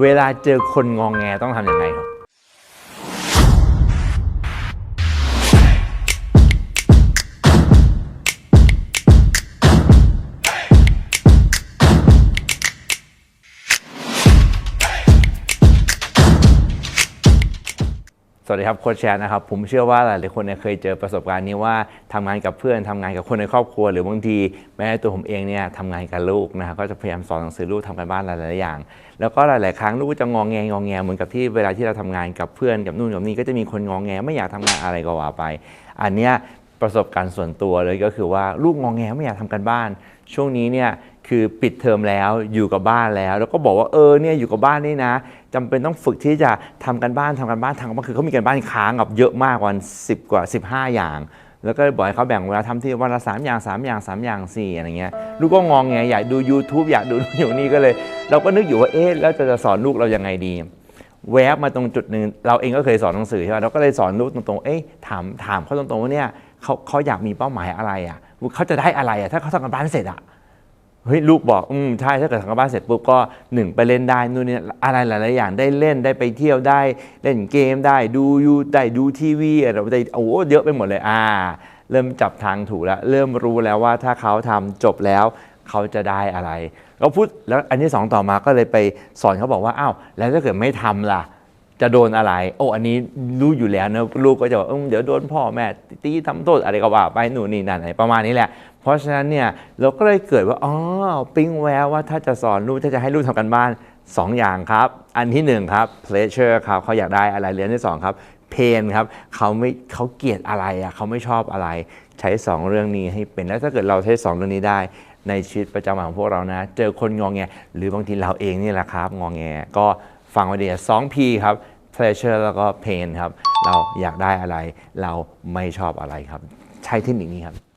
เวลาเจอคนงองแงต้องทำยังไงครับ สวัสดีครับโค้ชแชร์นะครับผมเชื่อว่าหลายๆคนเนี่ยเคยเจอประสบการณ์นี้ว่าทำงานกับเพื่อนทำงานกับคนในครอบครัว หรือบางทีแม้แต่ตัวผมเองเนี่ยทำงานกับลูกนะครับก็จะพยายามสอนหนังสือลูกทำกันบ้านหลายๆอย่าง แล้วก็หลาย ๆ ครั้งลูกจะงองแงงองแงเหมือนกับที่เวลาที่เราทำงานกับเพื่อนกับนู่นกับนี่ก็จะมีคนงองแงไม่อยากทำงานอะไรก็ว่าไป อันเนี้ยประสบการณ์ส่วนตัวเลยก็คือว่าลูกงองแงไม่อยากทำกันบ้าน ช่วงนี้เนี่ย คือปิดเทอมแล้วอยู่กับบ้านแล้ว แล้วก็บอกว่าเออเนี่ยอยู่กับบ้านนี่นะจำเป็นต้องฝึกที่จะทำกันบ้านทำกันบ้านทำกันบ้านคือเขามีกันบ้านค้างแบบเยอะมากวัน10กว่า 15 อย่าง แล้วก็บอกให้เขาแบ่งเวลาทำที่วันละสามอย่างสามอย่างสามอย่างสี่อะไรเงี้ยลูกก็งองแงอยากดู YouTube อยากดูอยู่นี่ก็เลย เราก็นึกอยู่ว่าเอ๊ะแล้วจะสอนลูกเรายังไงดีแวบมาตรงจุดหนึ่งเราเองก็เคยสอนหนังสือใช่ไหมเราก็เลยสอนลูกตรงๆ เอ๊ะถามถามเขาตรงๆว่าเนี่ยเขาเขาอยากมีเป้าหมายอะไรอะเขาจะได้อะไรอะถ้าเขาทำกันบ้านเสร็จอะ เฮ้ยลูกบอกอืมใช่ถ้าเกิดทำกันบ้านเสร็จปุ๊บก็หนึ่งไปเล่นได้นู่นนี่อะไรหลายๆอย่างได้เล่นได้ไปเที่ยวได้เล่นเกมได้ดูยูได้ดูทีวีอะไรได้โอ้เยอะไปหมดเลยอ่า เริ่มจับทางถูกแล้ว เริ่มรู้แล้วว่าถ้าเขาทำจบแล้วเขาจะได้อะไรเราพูดแล้วอันที่สองต่อมาก็เลยไปสอนเขาบอกว่าอ้าวแล้วถ้าเกิดไม่ทำล่ะจะโดนอะไร โอ้ อันนี้รู้อยู่แล้วนะลูกก็จะบอกเออเดี๋ยวโดนพ่อแม่ตีทำโทษอะไรก็ว่าไปหนูนี่นั่นอะไรประมาณนี้แหละ เพราะฉะนั้นเนี่ยเราก็เลยเกิดว่าอ๋อปิ๊งแววว่าถ้าจะสอนลูกถ้าจะให้ลูกทำกันบ้าน 2 อย่างครับ อันที่1ครับ pleasure ครับเขาอยากได้อะไรเรียนที่2ครับ pain ครับเขาไม่เขาเกลียดอะไรอะเขาไม่ชอบอะไร ใช้ 2 เรื่องนี้ให้เป็นแล้วถ้าเกิดเราใช้ 2 เรื่องนี้ได้ในชีวิตประจำวันของพวกเรานะ เจอคนงองแง หรือบางทีเราเองนี่แหละครับ งองแง ก็ฟังไว้ดีสอง P ครับ pleasure แล้วก็ pain ครับ เราอยากได้อะไร เราไม่ชอบอะไรครับ ใช้เทคนิคนี้ครับ